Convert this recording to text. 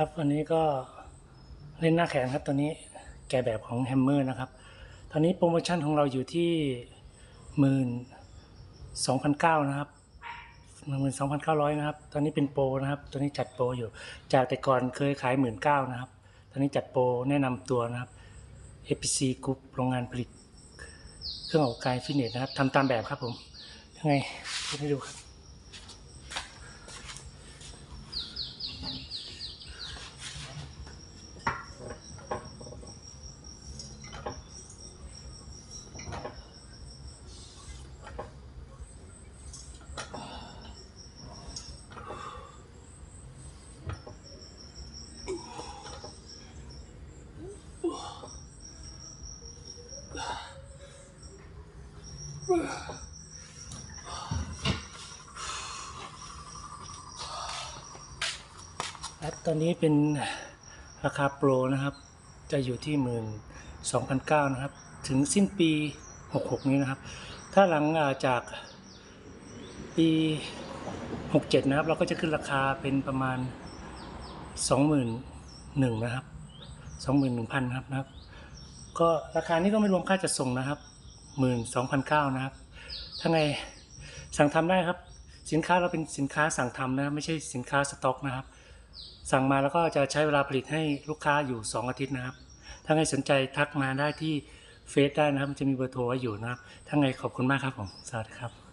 ครับวันนี้ก็เล่นหน้าแขนครับตัวนี้แกะแบบของแฮมเมอร์นะครับ ตอนนี้โปรโมชั่นของเราอยู่ที่หมื่นสองพันเก้านะครับหนึ่งหมื่นสองพันเก้าร้อยนะครับ ตอนนี้เป็นโปรนะครับ ตัวนี้จัดโปรอยู่ จากแต่ก่อนเคยขายหมื่นเก้านะครับ ตอนนี้จัดโปรแนะนำตัวนะครับ APC Group โรงงานผลิต เครื่องออกกายฟิตเนสนะครับทำตามแบบครับผม ยังไงพูให้ดูครับ และตอนนี้เป็นราคาโปรนะครับ จะอยู่ที่หมื่นสองพันเก้านะครับ ถึงสิ้นปีหกหกนี้นะครับ ถ้าหลังจากปีหกเจ็ดนะครับ เราก็จะขึ้นราคาเป็นประมาณสองหมื่นหนึ่งนะครับสองหมื่นหนึ่งพันครับนะครับ ก็ราคานี้ก็ไม่รวมค่าจัดส่งนะครับหมื่นสองพันเก้านะครับถ้าไงสั่งทำได้ครับ สินค้าเราเป็นสินค้าสั่งทำนะไม่ใช่สินค้าสต็อกนะครับ สั่งมาแล้วก็จะใช้เวลาผลิตให้ลูกค้าอยู่ 2 อาทิตย์นะครับ ถ้าไงสนใจทักมาได้ที่เฟซได้นะครับ จะมีเบอร์โทรไว้อยู่นะครับ ถ้าไงขอบคุณมากครับผม สวัสดีครับ